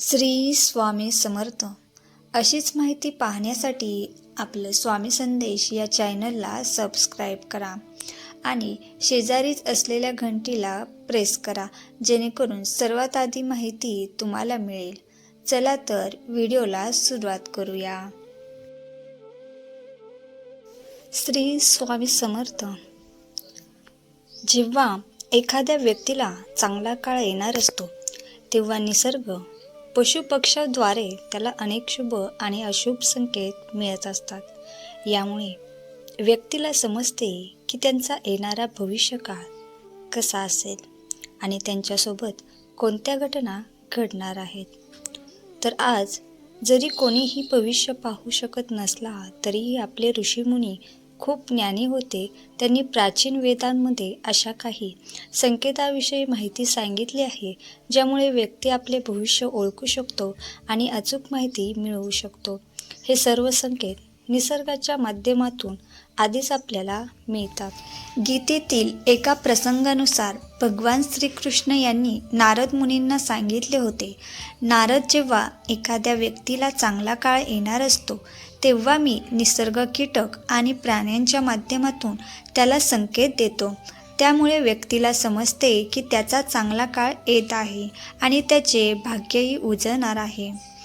श्री स्वामी समर्थ. अशीच माहिती पाहण्यासाठी आपलं स्वामी संदेश या चॅनलला सबस्क्राईब करा आणि शेजारीच असलेल्या घंटीला प्रेस करा जेणेकरून सर्वात आधी माहिती तुम्हाला मिळेल. चला तर व्हिडिओला सुरुवात करूया. श्री स्वामी समर्थ. जेव्हा एखाद्या व्यक्तीला चांगला काळ येणार असतो तेव्हा निसर्ग पशुपक्ष्याद्वारे त्याला अनेक शुभ आणि अशुभ संकेत मिळत असतात. यामुळे व्यक्तीला समजते की त्यांचा येणारा भविष्यकाळ कसा असेल आणि त्यांच्यासोबत कोणत्या घटना घडणार आहेत. तर आज जरी कोणीही भविष्य पाहू शकत नसला तरीही आपले ऋषीमुनी खूप ज्ञानी होते. त्यांनी प्राचीन वेदांमध्ये अशा काही संकेताविषयी माहिती सांगितली आहे ज्यामुळे व्यक्ती आपले भविष्य ओळखू शकतो आणि अचूक माहिती मिळवू शकतो. हे सर्व संकेत निसर्गाच्या माध्यमातून आधीच आपल्याला मिळतात. गीतेतील एका प्रसंगानुसार भगवान श्रीकृष्ण यांनी नारद मुनींना सांगितले होते नारद जेव्हा एखाद्या व्यक्तीला चांगला काळ येणार असतो तेव्हा मी निसर्ग कीटक आणि प्राण्यांच्या माध्यमातून त्याला संकेत देतो. त्यामुळे व्यक्तीला समजते की त्याचा चांगला काळ येत आहे आणि त्याचे भाग्यही उजळणार आहे.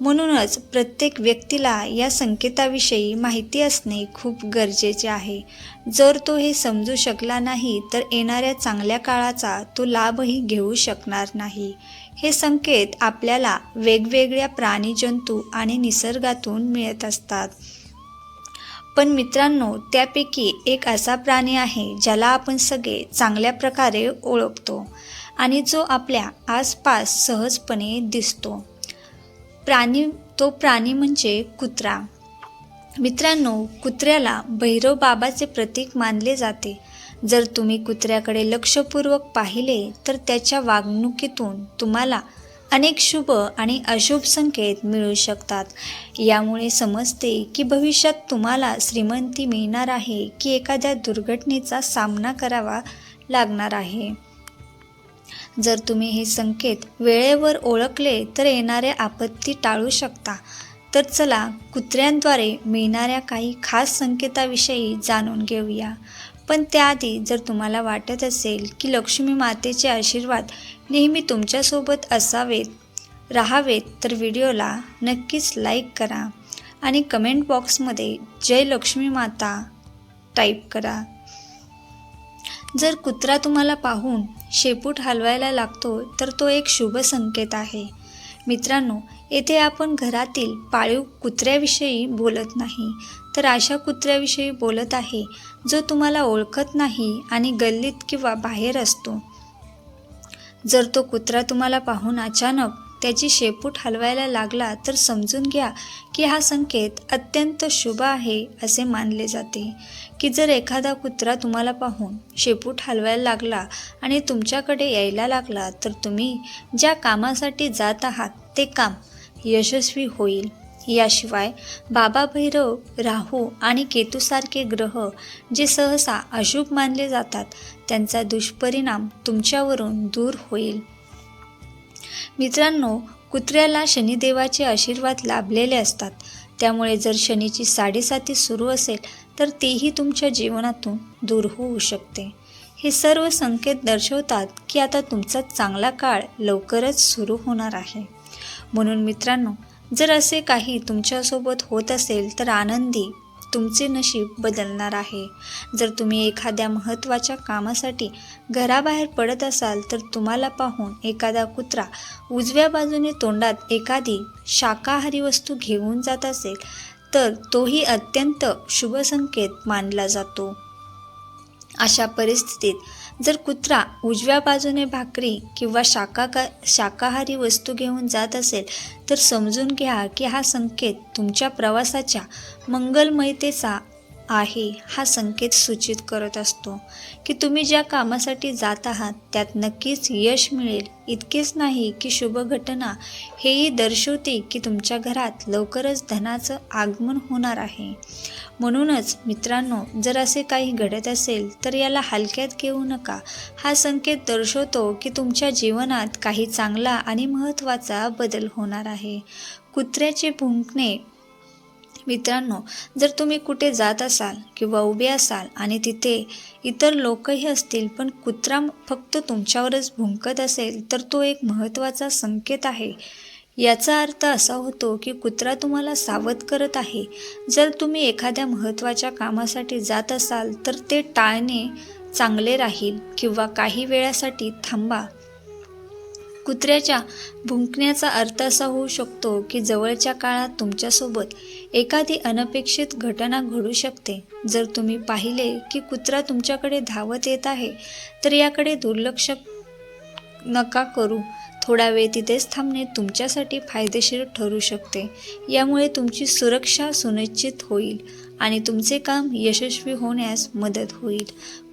म्हणूनच प्रत्येक व्यक्तीला या संकेताविषयी माहिती असणे खूप गरजेचे आहे. जर तो हे समजू शकला नाही तर येणाऱ्या चांगल्या काळाचा तो लाभही घेऊ शकणार नाही. हे संकेत आपल्याला वेगवेगळ्या प्राणी जंतू आणि निसर्गातून मिळत असतात. पण मित्रांनो त्यापैकी एक असा प्राणी आहे ज्याला आपण सगळे चांगल्या प्रकारे ओळखतो आणि जो आपल्या आसपास सहजपणे दिसतो. प्राणी तो प्राणी म्हणजे कुत्रा. मित्रांनो कुत्र्याला भैरव बाबाचे प्रतीक मानले जाते जर तुम्ही कुत्र्याकडे लक्षपूर्वक पाहिले तर त्याच्या वागणुकीतून तुम्हाला अनेक शुभ आणि अशुभ संकेत मिळू शकतात. यामुळे समजते की भविष्यात तुम्हाला श्रीमंती मिळणार आहे की एखाद्या दुर्घटनेचा सामना करावा लागणार आहे. जर तुम्ही हे संकेत वेळेवर ओळखले तर येणाऱ्या आपत्ती टाळू शकता. तर चला कुत्र्यांद्वारे मिळणाऱ्या काही खास संकेताविषयी जाणून घेऊया. पण त्याआधी जर तुम्हाला वाटत असेल की लक्ष्मी मातेचे आशीर्वाद नेहमी तुमच्यासोबत असावेत राहावेत तर व्हिडिओला नक्कीच लाईक करा आणि कमेंट बॉक्समध्ये जय लक्ष्मी माता टाईप करा. जर कुत्रा तुम्हाला पाहून शेपूट हलवायला लागतो तर तो एक शुभ संकेत आहे. मित्रांनो येथे आपण घरातील पाळीव कुत्र्याविषयी बोलत नाही. तर अशा कुत्र्याविषयी बोलत आहे जो तुम्हाला ओळखत नाही आणि गल्लीत किंवा बाहेर असतो. जर तो कुत्रा तुम्हाला पाहून अचानक त्याची शेपूट हलवायला लागला तर समजून घ्या की हा संकेत अत्यंत शुभ आहे असे मानले जाते. की जर एखादा कुत्रा तुम्हाला पाहून शेपूट हलवायला लागला आणि तुमच्याकडे यायला लागला तर तुम्ही ज्या कामासाठी जात आहात ते काम यशस्वी होईल. याशिवाय बाबा भैरव राहू आणि केतूसारखे ग्रह जे सहसा अशुभ मानले जातात त्यांचा दुष्परिणाम तुमच्यावरून दूर होईल. मित्रांनो कुत्र्याला शनिदेवाचे आशीर्वाद लाभलेले असतात. त्यामुळे जर शनीची साडेसाती सुरू असेल तर तेही तुमच्या जीवनातून दूर होऊ शकते. हे सर्व संकेत दर्शवतात की आता तुमचा चांगला काळ लवकरच सुरू होणार आहे. म्हणून मित्रांनो जर असे काही तुमच्यासोबत होत असेल तर आनंदी तुमचे नशीब बदलणार आहे. जर तुम्ही एखाद्या महत्त्वाच्या कामासाठी घराबाहेर पडत असाल तर तुम्हाला पाहून एखादा कुत्रा उजव्या बाजूने तोंडात एखादी शाकाहारी वस्तू घेऊन जात असेल तर तोही अत्यंत शुभ संकेत मानला जातो. अशा परिस्थितीत जर कुत्रा उजव्या बाजूने भाकरी किंवा शाका शाकाहारी वस्तू घेऊन जात असेल तर समजून घ्या की हा संकेत तुमच्या प्रवासाच्या मंगलमयतेचा आहे हा संकेत सूचित करत असतो की तुम्ही ज्या कामासाठी जात आहात त्यात नक्कीच यश मिळेल. इतकेच नाही की शुभ घटना हेही दर्शवते की तुमच्या घरात लवकरच धनाचं आगमन होणार आहे. म्हणूनच मित्रांनो जर असे काही घडत असेल तर याला हलक्यात घेऊ नका. हा संकेत दर्शवतो की तुमच्या जीवनात काही चांगला आणि महत्त्वाचा बदल होणार आहे. कुत्र्याचे भुंकणे मित्रांनो जर तुम्ही कुठे जात असाल किंवा उभे असाल आणि तिथे इतर लोकही असतील पण कुत्रा फक्त तुमच्यावरच भुंकत असेल तर तो एक महत्त्वाचा संकेत आहे. याचा अर्थ असा होतो की कुत्रा तुम्हाला सावध करत आहे. जर तुम्ही एखाद्या महत्त्वाच्या कामासाठी जात असाल तर ते टाळणे चांगले राहील किंवा काही वेळासाठी थांबा. कुत्र्याच्या भुंकण्याचा अर्थ असा होऊ शकतो की जवळच्या काळात तुमच्यासोबत एखादी अनपेक्षित घटना घडू शकते. जर तुम्ही पाहिले की कुत्रा तुमच्याकडे धावत येत आहे तर याकडे दुर्लक्ष नका करू. थोडा वेळ तिथेच थांबणे तुमच्यासाठी फायदेशीर ठरू शकते. यामुळे तुमची सुरक्षा सुनिश्चित होईल आणि तुमचे काम यशस्वी होण्यास मदत होईल.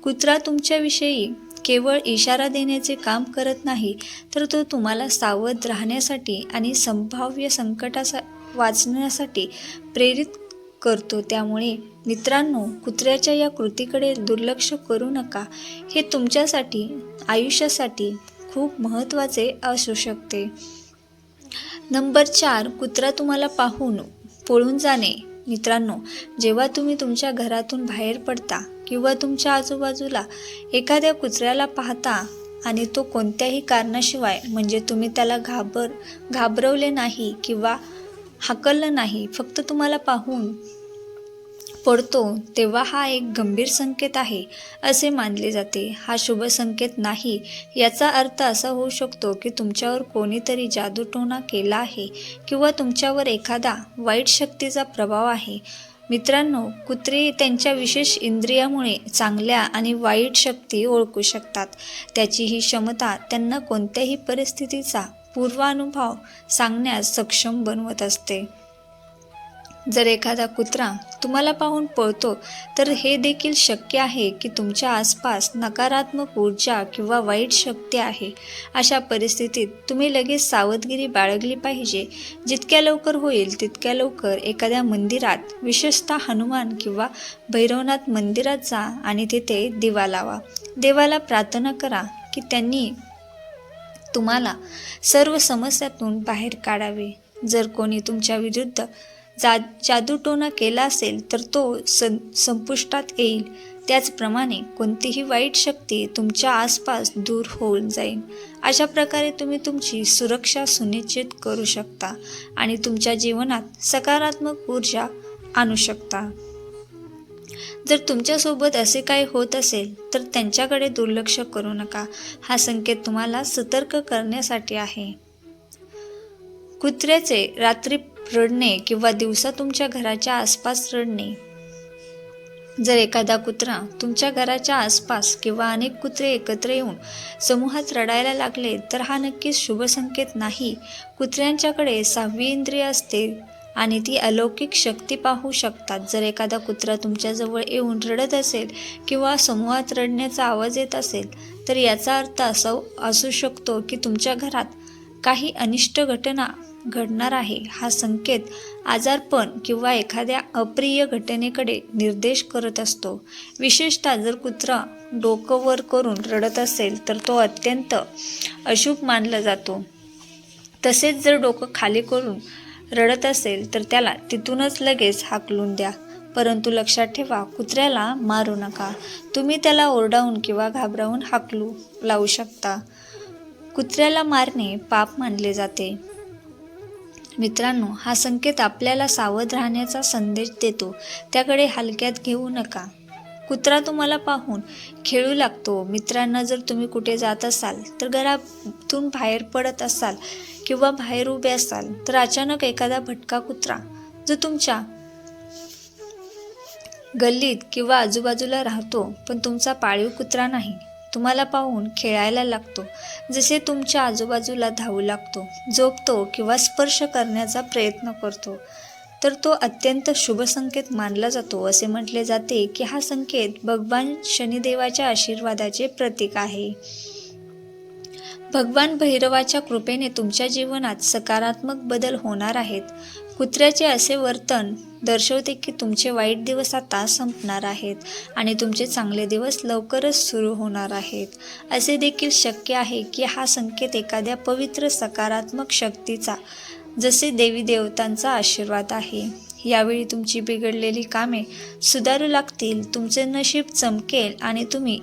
कुत्रा तुमच्याविषयी केवळ इशारा देण्याचे काम करत नाही तर तो तुम्हाला सावध राहण्यासाठी आणि संभाव्य संकटासा वाचण्यासाठी प्रेरित करतो. त्यामुळे मित्रांनो कुत्र्याच्या या कृतीकडे दुर्लक्ष करू नका. हे तुमच्यासाठी आयुष्यासाठी खूप महत्त्वाचे असू शकते. नंबर चार कुत्रा तुम्हाला पाहून पळून जाणे. मित्रांनो जेव्हा तुम्ही तुमच्या घरातून बाहेर पडता किंवा तुमच्या आजूबाजूला एखाद्या कुत्र्याला पाहता आणि तो कोणत्याही कारणाशिवाय म्हणजे तुम्ही त्याला घाबर घाबरवले नाही किंवा हाकललं नाही फक्त तुम्हाला पाहून पडतो तेव्हा हा एक गंभीर संकेत आहे असे मानले जाते. हा शुभ संकेत नाही याचा अर्थ असा होऊ शकतो की तुमच्यावर कोणीतरी जादूटोणा केला आहे किंवा तुमच्यावर एखादा वाईट शक्तीचा प्रभाव आहे. मित्रांनो कुत्रे त्यांच्या विशेष इंद्रियामुळे चांगल्या आणि वाईट शक्ती ओळखू शकतात. त्याची ही क्षमता त्यांना कोणत्याही परिस्थितीचा पूर्वानुभव सांगण्यास सक्षम बनवत असते. जर एखादा कुत्रा तुम्हाला पाहून पळतो तर हे देखील शक्य आहे की तुमच्या आसपास नकारात्मक ऊर्जा किंवा वाईट शक्ती आहे. अशा परिस्थितीत तुम्ही लगेच सावधगिरी बाळगली पाहिजे. जितक्या लवकर होईल तितक्या लवकर एखाद्या मंदिरात विशेषतः हनुमान किंवा भैरवनाथ मंदिरात जा आणि तिथे दिवा लावा. देवाला प्रार्थना करा की त्यांनी तुम्हाला सर्व समस्यातून बाहेर काढावे. जर कोणी तुमच्या विरुद्ध जा जादूटोणा केला असेल तर तो सं संपुष्टात येईल. त्याचप्रमाणे कोणतीही वाईट शक्ती तुमच्या आसपास दूर होऊन जाईल. अशा प्रकारे तुम्ही तुमची सुरक्षा सुनिश्चित करू शकता आणि तुमच्या जीवनात सकारात्मक ऊर्जा आणू शकता. जर तुमच्यासोबत असे काही होत असेल तर त्यांच्याकडे दुर्लक्ष करू नका. हा संकेत तुम्हाला सतर्क करण्यासाठी आहे. कुत्र्याचे रात्री रडणे किंवा दिवसा तुमच्या घराच्या आसपास रडणे. जर एखादा कुत्रा तुमच्या घराच्या आसपास किंवा अनेक कुत्रे एकत्र येऊन समूहात रडायला लागले तर हा नक्कीच शुभ संकेत नाही. कुत्र्यांच्याकडे सहावी इंद्रिय असते आणि ती अलौकिक शक्ती पाहू शकतात. जर एखादा कुत्रा तुमच्याजवळ येऊन रडत असेल किंवा समूहात रडण्याचा आवाज येत असेल तर याचा अर्थ असा असू शकतो की तुमच्या घरात काही अनिष्ट घटना घडणार आहे. हा संकेत आजारपण किंवा एखाद्या अप्रिय घटनेकडे निर्देश करत असतो. विशेषतः जर कुत्रा डोकं वर करून रडत असेल तर तो अत्यंत अशुभ मानला जातो. तसेच जर डोकं खाली करून रडत असेल तर त्याला तिथूनच लगेच हाकलून द्या. परंतु लक्षात ठेवा कुत्र्याला मारू नका. तुम्ही त्याला ओरडावून किंवा घाबरावून हाकलू लावू शकता. कुत्र्याला मारणे पाप मानले जाते. मित्रांनो हा संकेत आपल्याला सावध राहण्याचा संदेश देतो. त्याकडे हलक्यात घेऊ नका. कुत्रा तुम्हाला पाहून खेळू लागतो. मित्रांना जर तुम्ही कुठे जात असाल तर घरातून बाहेर पडत असाल किंवा बाहेर उभे असाल तर अचानक एखादा भटका कुत्रा जो तुमच्या गल्लीत किंवा आजूबाजूला राहतो पण तुमचा पाळीव कुत्रा नाही तुम्हाला पाहून खेळायला लागतो जसे तुमच्या आजूबाजूला धावू लागतो झोपतो किंवा स्पर्श करण्याचा प्रयत्न करतो तर तो अत्यंत शुभ संकेत मानला जातो असे म्हटले जाते की हा संकेत भगवान शनिदेवाच्या आशीर्वादाचे प्रतीक आहे. भगवान भैरवाच्या कृपेने तुमच्या जीवनात सकारात्मक बदल होणार आहेत. कुत्र्याचे असे वर्तन दर्शवते की तुमचे वाईट दिवस आता संपणार आहेत आणि तुमचे चांगले दिवस लवकरच सुरू होणार आहेत. असे देखील शक्य आहे की हा संकेत एखाद्या पवित्र सकारात्मक शक्तीचा जसे देवी देवतांचा आशीर्वाद आहे. यावेळी तुमची बिघडलेली कामे सुधारू लागतील तुमचे नशीब चमकेल आणि तुम्ही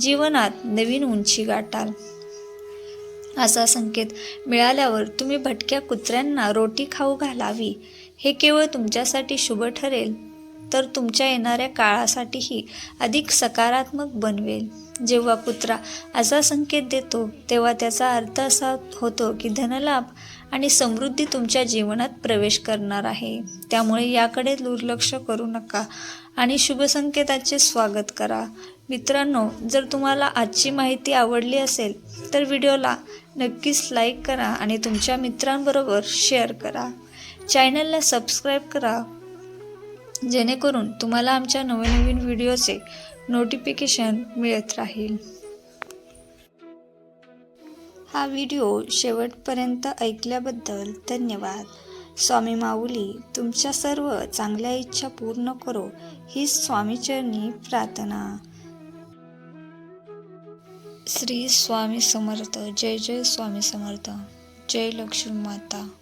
जीवनात नवीन उंची गाठाल. असा संकेत मिळाल्यावर तुम्ही भटक्या कुत्र्यांना रोटी खाऊ घालावी. हे केवळ तुमच्यासाठी शुभ ठरेल तर तुमच्या येणाऱ्या काळासाठीही अधिक सकारात्मक बनवेल. जेव्हा कुत्रा असा संकेत देतो तेव्हा त्याचा अर्थ असा होतो की धनलाभ आणि समृद्धी तुमच्या जीवनात प्रवेश करणार आहे. त्यामुळे याकडे दुर्लक्ष करू नका आणि शुभ संकेताचे स्वागत करा. मित्रांनो जर तुम्हाला आजची माहिती आवडली असेल तर व्हिडिओला नक्कीच लाईक करा आणि तुमच्या मित्रांबरोबर शेअर करा. चॅनलला सबस्क्राईब करा. जेणेकरून तुम्हाला आमच्या नवनवीन व्हिडिओचे नोटिफिकेशन मिळत राहील. हा व्हिडिओ शेवटपर्यंत ऐकल्याबद्दल धन्यवाद. स्वामी माऊली तुमच्या सर्व चांगल्या इच्छा पूर्ण करो. ही स्वामीचरणी प्रार्थना. श्री स्वामी समर्थ. जय जय स्वामी समर्थ. जय लक्ष्मी माता.